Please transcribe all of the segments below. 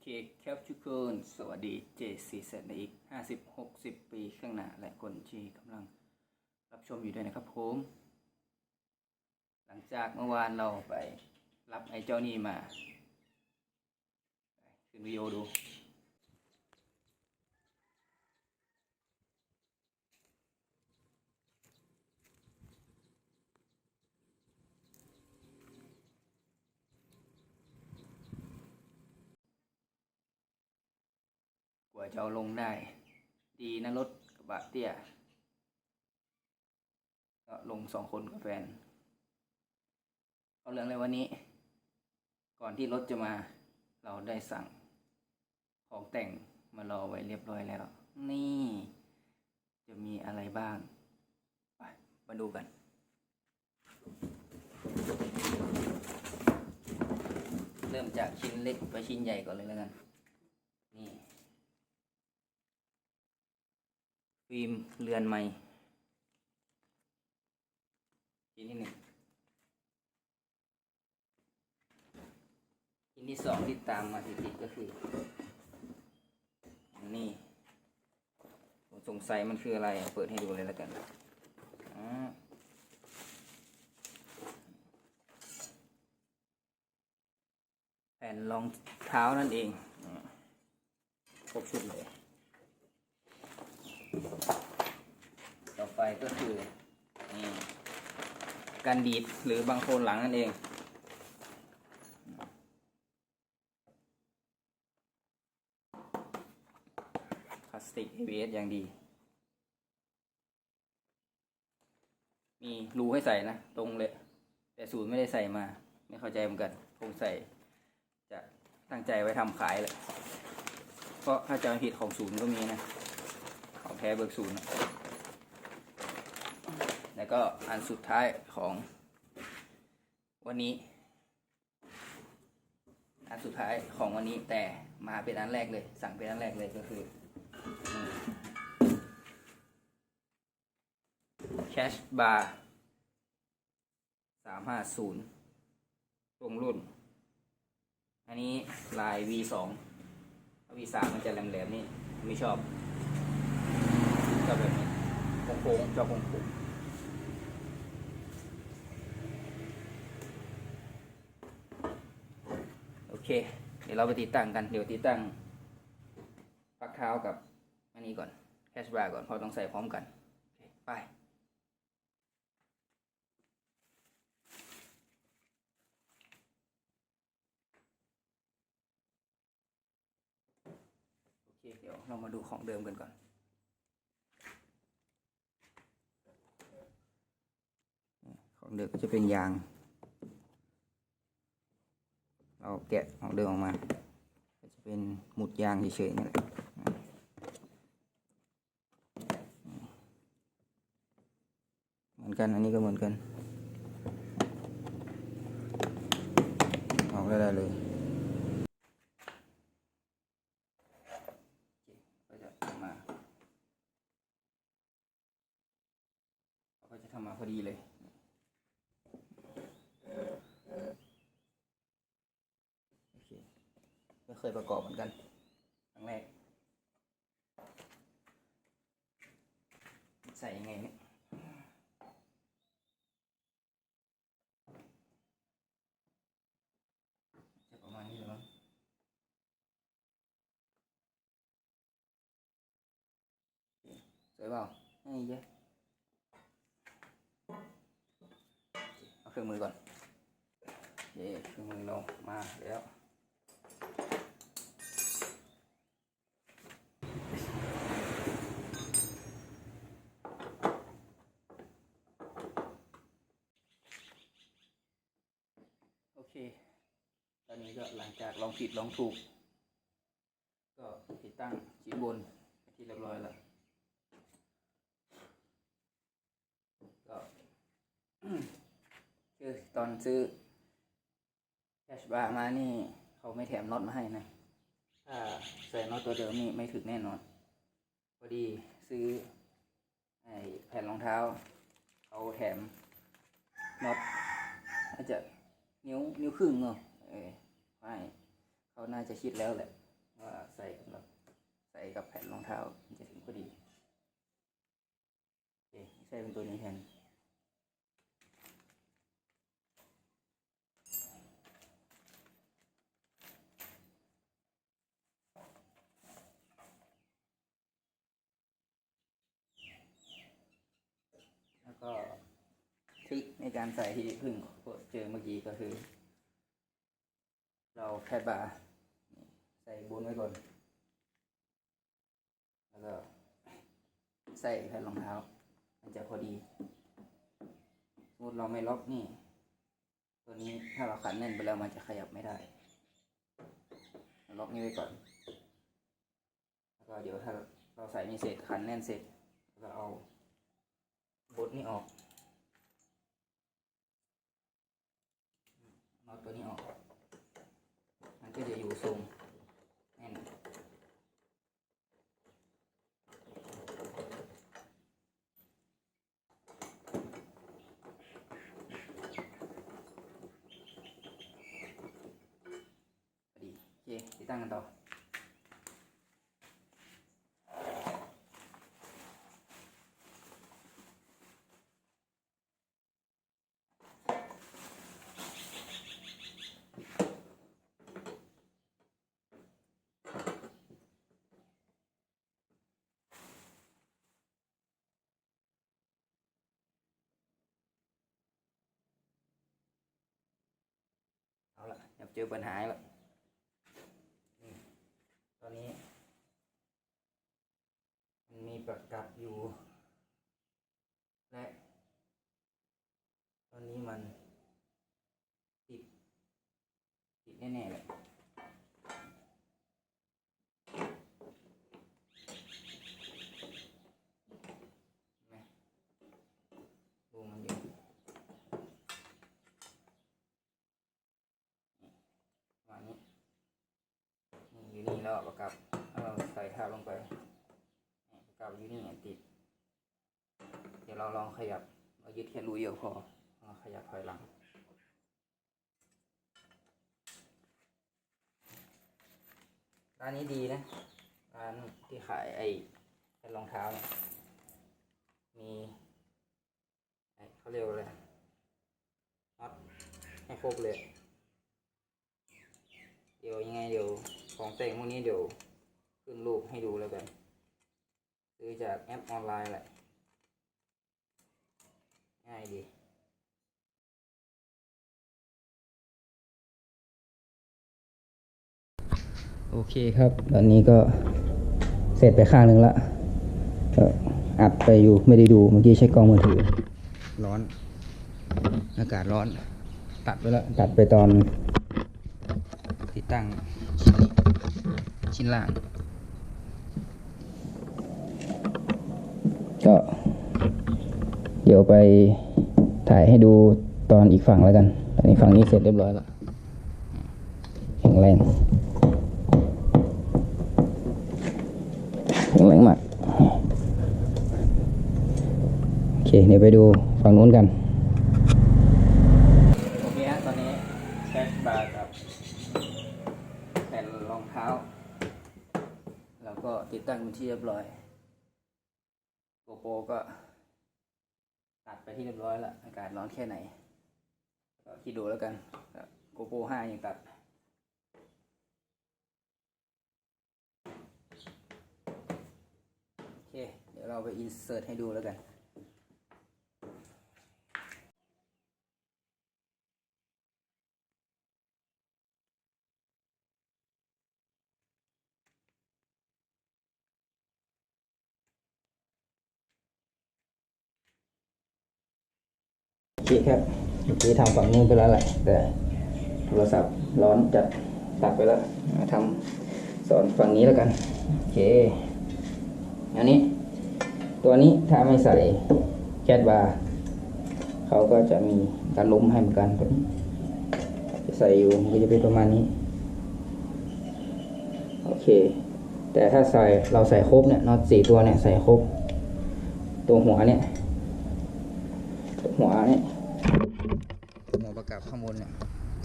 เคครับทุกคนสวัสดีเจซีเซนอีกห้าสิบหกสิบปีข้างหน้า และคนที่กำลังรับชมอยู่ด้วยนะครับผม หลังจากเมื่อวานเราไปรับไอ้เจ้านี่มา ขึ้นวิดีโอดู ว่าจะเอาลงได้ ดีนะรถกระบะเตี้ยก็ลงสองคนกับแฟนเอาเรื่องเลยวันนี้ ก่อนที่รถจะมาเราได้สั่ง ของแต่งมารอไว้เรียบร้อยแล้ว นี่ จะมีอะไรบ้าง ไป มาดูกันเริ่มจากชิ้นเล็กไปชิ้นใหญ่ก่อนเลยแล้วกัน ฟิล์มเรือนไม้ชิ้นที่หนึ่งชิ้นที่สองที่ตามมาติดๆก็คืออันนี่ผมสงสัยมันคืออะไร เปิดให้ดูเลยแล้วกันอ่าแผ่นรองเท้านั่นเองอ่าครบชุดเลย ต่อไปก็คือนี่การดีดหรือบางโคนหลังนั่นเองพลาสติก ABS อย่างดี มีรูให้ใส่นะ ตรงเลย แต่ศูนย์ไม่ได้ใส่มา ไม่เข้าใจเหมือนกัน คงใส่ จะตั้งใจไว้ทำขายเลยเพราะถ้าจำไม่ผิดของศูนย์ก็มีนะ ท้เบิกศูนย์แล้วก็อันสุดท้ายของวันนี้ อันสุดท้ายของวันนี้แต่มาเป็นอันแรกเลย สั่งเป็นอันแรกเลยก็คือแคชบาร์สามห้าศูนย์ตรงรุ่น อันนี้ลาย V สอง V สามมันจะแหลมๆนี่ ไม่ชอบ แบบนี้โค้งๆชอบโค้งๆโอเค เดี๋ยวเราไปติดตั้งกัน เดี๋ยวติดตั้งปักเท้ากับอันนี้ก่อน แคชบาร์ก่อนเพราะต้องใส่พร้อมกันไปโอเค เดี๋ยวเรามาดูของเดิมกันก่อน ของเดิมก็จะเป็นยาง เราแกะของเดิมออกมา ก็จะเป็นหมุดยางเฉยๆนี่แหละเหมือนกัน อันนี้ก็เหมือนกัน ออกได้เลย ก็จะทำมาเขาก็จะทำมาพอดีเลย โอเคไม่เค ยประกอบเหมือนกันครั้งแรก ใส่ยังไงเนี่ยจะประมาณนี้เหรอสวยเปล่านี่เยอะเอาเครื่องมือก่อนเย่เครื่องมือเรามาแล้ว โอเค ต อนนี้ก็หลังจากลองผิดลองถูก ก็ติดตั้งชิ้นบนที่เรียบร้อยแล้วก็คือตอนซื้อแคชบาร์มานี่เขาไม่แถมน็อตมาให้นะถ้าใส่น็อตตัวเดิมนี่ไม่ถึงแน่นอน พอดีซื้อไอแผ่นรองเท้าเขาแถมน็อตน่าจจะนิ้วนิ้วครึ่งเนาะเออ ไม่เขาน่าจะคิดแล้วแหละ ว่าใส่กับ ใส่กับแผ่นรองเท้าจะถึงพอดีโอเคใส่เป็นตัวนี้แทนแล้วก็ทริคในการใส่ที่เพิ่งเจอเมื่อกี้ก็คือ เราแค่บาร์ใส่บนไว้ก่อน แล้วก็ใส่แผ่นรองเท้า มันจะพอดีสมมติเราไม่ล็อกนี่ ตัวนี้ถ้าเราขันแน่นไปแล้วมันจะขยับไม่ได้ ล็อกนี่ไว้ก่อน แล้วก็เดี๋ยวถ้าเราใส่นี่เสร็จขันแน่นเสร็จแล้วก็เอาบดนี่ออกน็อตตัวนี้ออก ก็จะอยู่ทรงแน่นดีโอเคติดตั้งกันต่อ เจอปัญหาแล้วตอนนี้มันมีประกับอยู่ และ ตอนนี้มัน ติด ติดแน่ๆเลยเห็นไหมรูมันอยู่ ประมาณนี้นี่อยู่นี่แล้วประกับถ้าเราใส่ทับลงไปนี่ ประกับอยู่นี่ติด เดี๋ยวเราลองขยับ เรายึดแค่รูเดียวพอเราขยับถอยหลัง ร้านนี้ดีนะ ร้านที่ขายไอ้เป็นรองเท้าเนี่ย มีไอ้เขาเรียกว่าอะไรน็อตให้ครบเลย เดี๋ยวยังไงเดี๋ยวของแต่งพวกนี้เดี๋ยวขึ้นรูปให้ดูแล้วกัน ซื้อจากแอปออนไลน์แหละง่ายดีโอเคครับ ตอนนี้ก็เสร็จไปข้างหนึ่งละก็อัดไปอยู่ไม่ได้ดูเมื่อกี้ใช้กล้องมือถือ ร้อน อากาศร้อน ตัดไปแล้วตัดไปตอนติดตั้งชิ้นนี้ชิ้นล่าง ก็ เดี๋ยวไปถ่ายให้ดูตอนอีกฝั่งแล้วกัน ตอนนี้ฝั่งนี้เสร็จเรียบร้อยแล้วแข็งแรงแข็งแรงมาก โอเค เดี๋ยวไปดูฝั่งนู้นกัน โอเคฮะตอนนี้แคชบาร์กับ แผ่นรองเท้า แล้วก็ติดตั้งเป็นที่เรียบร้อยโกโปรก็ ตัดไปที่เรียบร้อยแล้วอากาศร้อนแค่ไหนก็คิดดูแล้วกันโกโปรห้ายังตัดโอเคเดี๋ยวเราไปอินเสิร์ตให้ดูแล้วกัน โอเครับเมื่อกี้ทำฝั่งนู้นไปแล้วแหละแต่โทรศัพท์ร้อนจัดตัดไปแล้วมาทำสอนฝั่งนี้แล้วกันโอเคอันนี้ ตัวนี้ถ้าไม่ใส่แคดบาร์เขาก็จะมีการล้มให้เหมือนกันตัวนี้จะใส่อยู่มันก็จะเป็นประมาณนี้โอเค แต่ถ้าใส่เราใส่ครบเนี่ยน็อตสี่ตัวเนี่ยใส่ครบ ตัวหัวเนี่ย หัวนี่หัวประกับข้างบนเนี่ย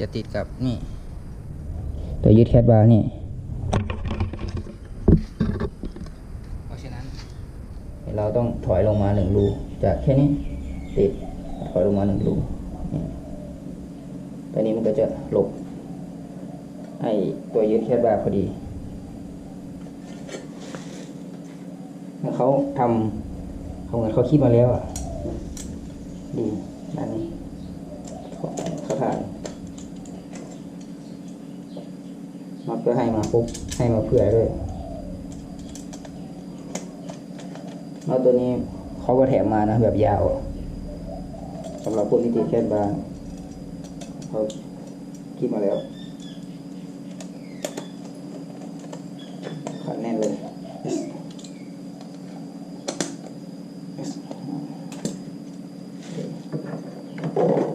จะติดกับนี่ตัวยึดแคดบาร์นี่เพราะฉะนั้น เราต้องถอยลงมาหนึ่งรูจากแค่นี้ติดถอยลงมาหนึ่งรูนี่ตัวนี้มันก็จะหลบไอตัวยึดแคบบาร์พอดีแล้วเขาทำเขาเหมือนเขาคิดมาแล้วอะ ดีด้านนี้เขาเขาถ่ายมาเพื่อให้มาปุ๊บให้มาเผื่อด้วยแล้วตัวนี้เขาก็แถมมานะแบบยาวสำหรับพวกที่ติแคบบาร์เขาคิดมาแล้วขันแน่นเลย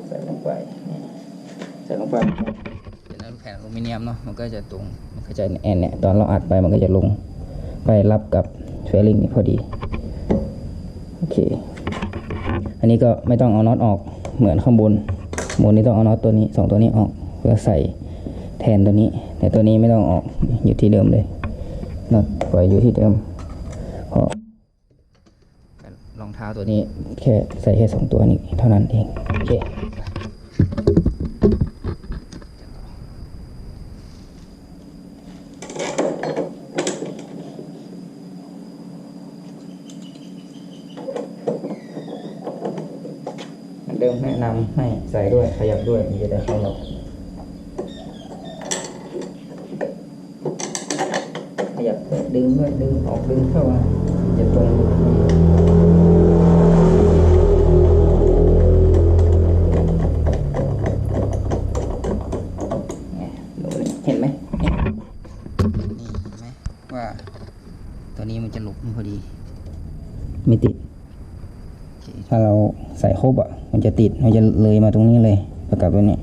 ใส่ลงไปนี่ใส่ลงไปเป็นนั้นแผ่นอลูมิเนียมเนาะมันก็จะตรงมันก็จะแอนเนี่ยตอนเราอัดไปมันก็จะลงไปรับกับเฟลิงนี่พอดีโอเคอันนี้ก็ไม่ต้องเอาน็อตออกเหมือนข้างบนบนนี้ต้องเอาน็อตตัวนี้สองตัวนี้ออกเพื่อใส่แทนตัวนี้ แต่ตัวนี้ไม่ต้องออกอยู่ที่เดิมเลยน็อตปล่อยอยู่ที่เดิมเพราะรองเท้าตัวนี้แค่ใส่แค่สองตัวนี้เท่านั้นเองโอเค เหมือนเดิมแนะนำ ให้ใส่ด้วย ขยับด้วยมันจะได้เข้าล็อกขยับด้วยดึงด้วยดึงออกดึงเข้ามาจะตรงเนี่ยดูเลยเห็นไหมเนี่ยนี่เห็นไหมว่าตัวนี้มันจะหลบมันพอดี ไม่ติดโอเคถ้าเราใส่ครบอะ มันจะติด มันจะเลยมาตรงนี้เลยประกับตัวนี้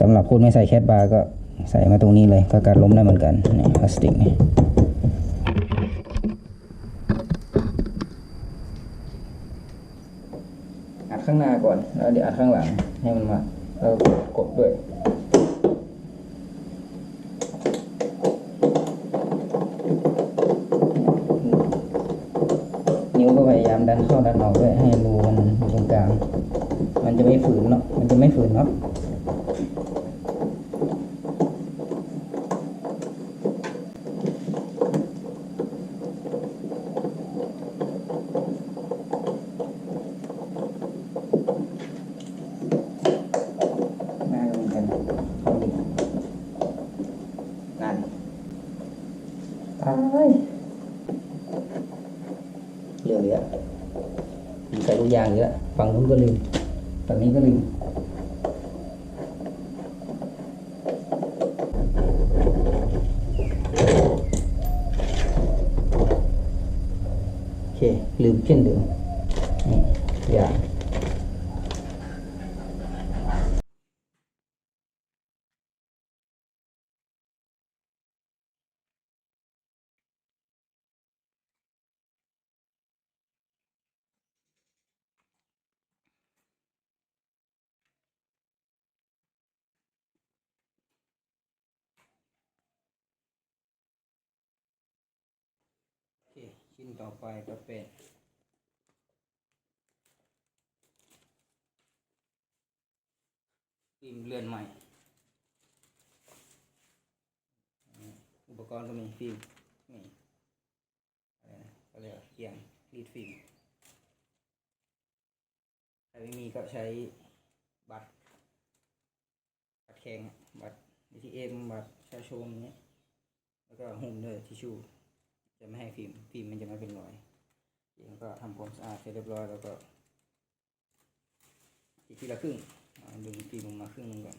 สำหรับคนไม่ใส่แคทบาร์ก็ใส่มาตรงนี้เลยก็การล้มได้เหมือนกันนี่พลาสติกนี่อัดข้างหน้าก่อนแล้วเดี๋ยวอัดข้างหลังให้มันมาแล้วกดด้วยนิ้วก็พยายามดันเข้าดันออกด้วยให้รู กลาง มันจะไม่ฝืนเนาะ มันจะไม่ฝืนเนาะง่ายเหมือนนั่นตายเลือเหลือมี ใส่ทุกอย่างเยอะฝั่งนู้นก็ลืมฝั่งนี้ก็ลืมโอเคลืมเช่นเดิมนี่อย่างโอเค ชิ้นต่อไปก็เป็นฟิล์มเลื่อนใหม่ อุปกรณ์ก็มีฟิล์มนี่อะไรนะเขาเรียกว่าเกียงรีดฟิล์มถ้าไม่มีก็ใช้บัตร บัตรแข็งบัตร ATM บัตรชาชนเนี้ยแล้วก็หุ้มด้วยทิชชู่ จะไม่ให้ฟิล์มฟิล์มมันจะไม่เป็นรอยเองก็ทำความสะอาดเสร็จเรียบร้อยแล้วก็อีกทีละครึ่งดึงฟิล์มออกมาครึ่งนึงก่อน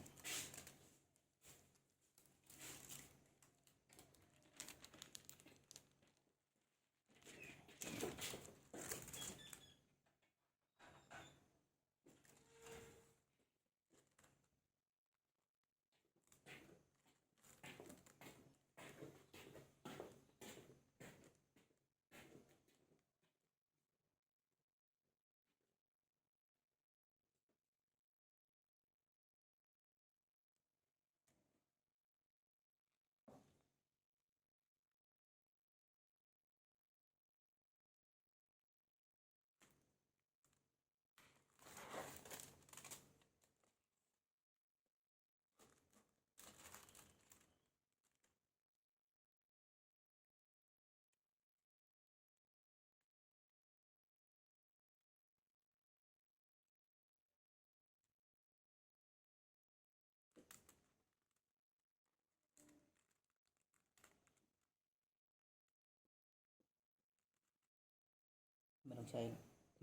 ใช้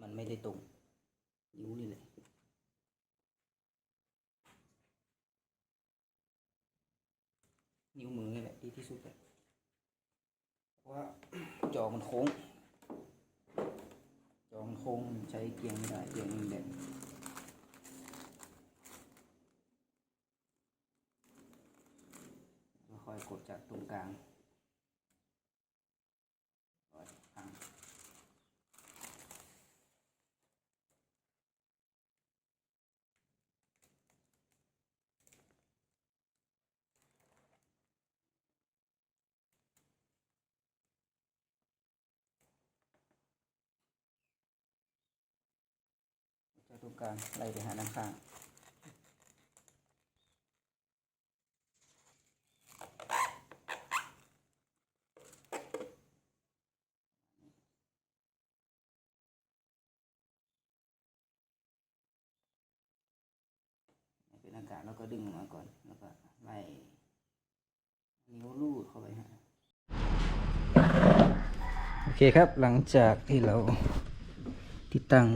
มันไม่ได้ตรงนิ้วนี่แหละนิ้วมือนี่แหละดีที่สุดเลยเพราะว่าจอมันโค้ง จอมันโค้งใช้เกียงไม่ได้เกียงมันแบนค่อยกดจากตรงกลางร้อยพังจาก ตรงกลางไล่ไปหาด้านข้างเป็นอากาศแล้วก็ดึงมาก่อน แล้วก็ไล่นิ้วลูดเข้าไปฮะโอเคครับหลังจากที่เราติดตั้ง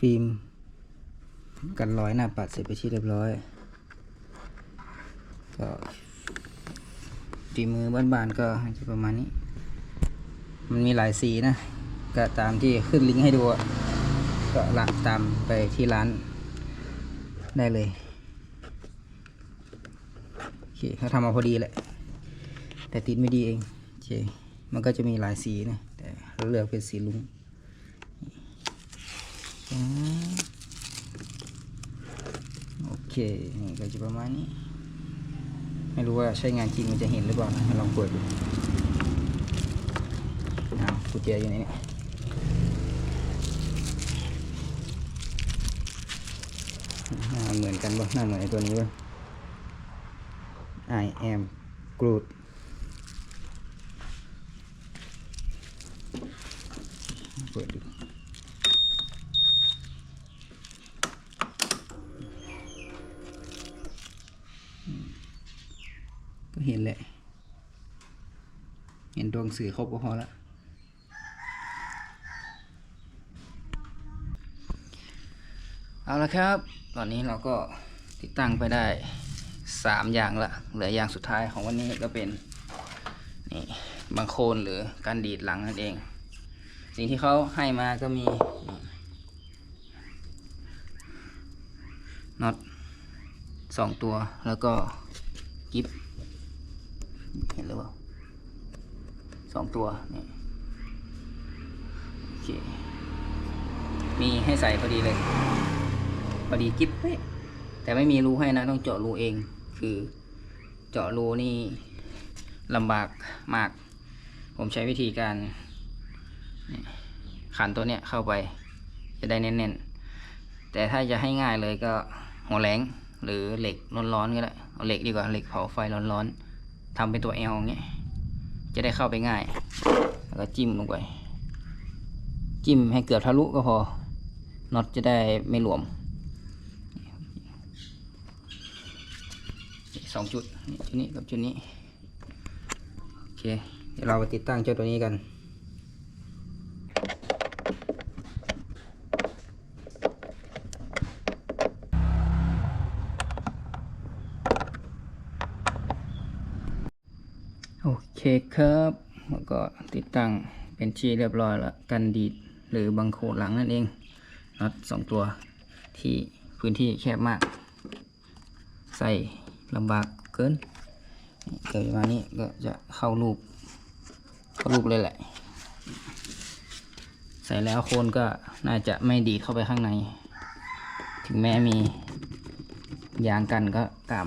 ฟิล์มกันรอยหน้าปัดเสร็จไปที่เรียบร้อย ก็ฝีมือบ้านๆก็จะประมาณนี้ มันมีหลายสีนะ ก็ตามที่ขึ้นลิงก์ให้ดู ก็หละตามไปที่ร้านได้เลย โอเคเขาทำมาพอดีแหละ แต่ติดไม่ดีเอง โอเค มันก็จะมีหลายสีนะ แต่เราเลือกเป็นสีลุง โอเค นี่ก็จะประมาณนี้ ไม่รู้ว่าใช้งานจริงมันจะเห็นหรือเปล่านะลองเปิดดูอ้ากุญแจอยู่ไหนเนี่ยหน้าเหมือนกันบ่หน้าเหมือนไอตัวนี้บ่ I am Groot เปิดดูอืมก็เห็นแหละ เห็นดวงสื่อครบก็พอละเอาละครับ ตอนนี้เราก็ติดตั้งไปได้สามอย่างละ เหลืออย่างสุดท้ายของวันนี้ก็เป็นนี่บางโคนหรือการดีดหลังนั่นเอง สิ่งที่เขาให้มาก็มีน็อตสองตัวแล้วก็กิฟเห็นหรือเปล่าส องตัวนี่โอเคมีให้ใส่พอดีเลย พอดีกิ๊บเป๊ะแต่ไม่มีรูให้นะต้องเจาะรูเอง คือเจาะรูนี่ลำบากมาก ผมใช้วิธีการขันตัวเนี้ยเข้าไป จะได้แน่นๆ แต่ถ้าจะให้ง่ายเลยก็หัวแหลงหรือเหล็กร้อนๆก็ได้เอาเหล็กดีกว่าเหล็กเผาไฟร้อนๆทำเป็นตัว L อย่างเงี้ย จะได้เข้าไปง่าย แล้วก็จิ้มลงไป จิ้มให้เกือบทะลุก็พอ น็อตจะได้ไม่หลวมสองจุดจุดนี้กับจุดนี้ โอเค เดี๋ยวเราไปติดตั้งเจ้าตัวนี้กัน โอ เคครับแล้วก็ติดตั้งเป็นที่เรียบร้อยแล้วกันดีดหรือบังโคดหลังนั่นเองน็อตสองตัวที่พื้นที่แคบมาก ใส่ลำบากเกินนี่เกิดมานี้ก็จะเข้ารูปเข้ารูปเลยแหละ ใส่แล้วโคนก็น่าจะไม่ดีดเข้าไปข้างใน ถึงแม้มียางกันก็ตาม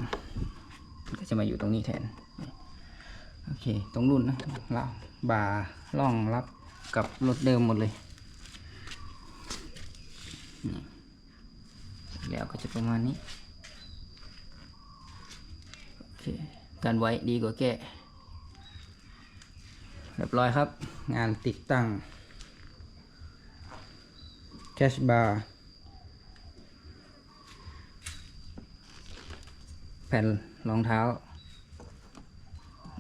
ก็จะมาอยู่ตรงนี้แทน เคตรงรุ่นนะแล้วบาร์ล่องรับกับรถเดิมหมดเลย แล้วก็จะประมาณนี้ โอเคการไว้ดีกว่าแก้เรียบร้อยครับ งานติดตั้งแคชบาร์แผ่นรองเท้า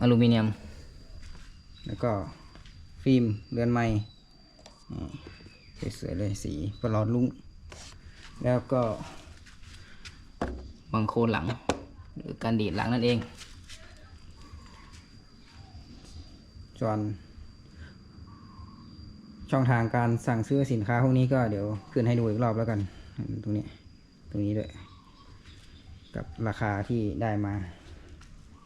อลูมิเนียม แล้วก็ฟิล์มเรือนไม้นี่สวยๆเลยสีประหลอดลุ้งแล้วก็บังโคลนหลัง หรือการดีดหลังนั่นเอง ส่วนช่องทางการสั่งซื้อสินค้าพวกนี้ก็เดี๋ยวขึ้นให้ดูอีกรอบแล้วกัน ตรงนี้ ตรงนี้ด้วย กับราคาที่ได้มาโ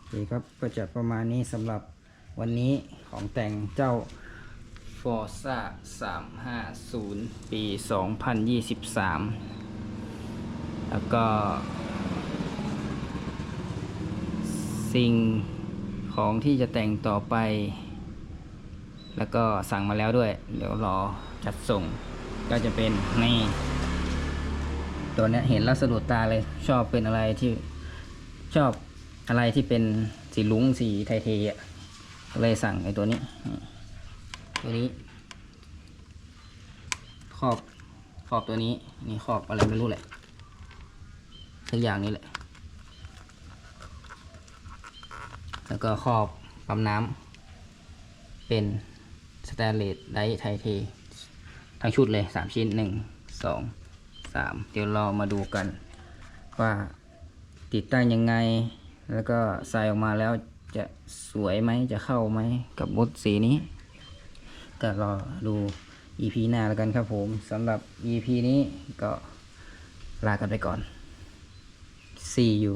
อเคครับก็จะประมาณนี้สำหรับวันนี้ของแต่งเจ้า Forza 350 ปี 2023 แล้วก็สิ่งของที่จะแต่งต่อไป แล้วก็สั่งมาแล้วด้วย เดี๋ยวรอจัดส่ง ก็จะเป็นนี่ตัวนี้เห็นแล้วสะดุดตาเลยชอบเป็นอะไรที่ชอบ อะไรที่เป็นสีลุ้งสีไทเทอะก็เลยสั่งไอ้ตัวนี้ ตัวนี้ขอบขอบตัวนี้ นี่ขอบอะไรไม่รู้แหละทุกอย่างนี้แหละ แล้วก็ขอบปั๊มน้ำเป็นสแตนเลสไดไทเททั้งชุดเลยสามชิ้นหนึ่งสองสามเดี๋ยวเรามาดูกัน ว่าติดตั้งยังไง แล้วก็ใส่ออกมาแล้วจะสวยไหมจะเข้าไหมกับมดสีนี้ ก็รอดู EP หน้าแล้วกันครับผมสำหรับ EP นี้ก็ลากันไปก่อน See you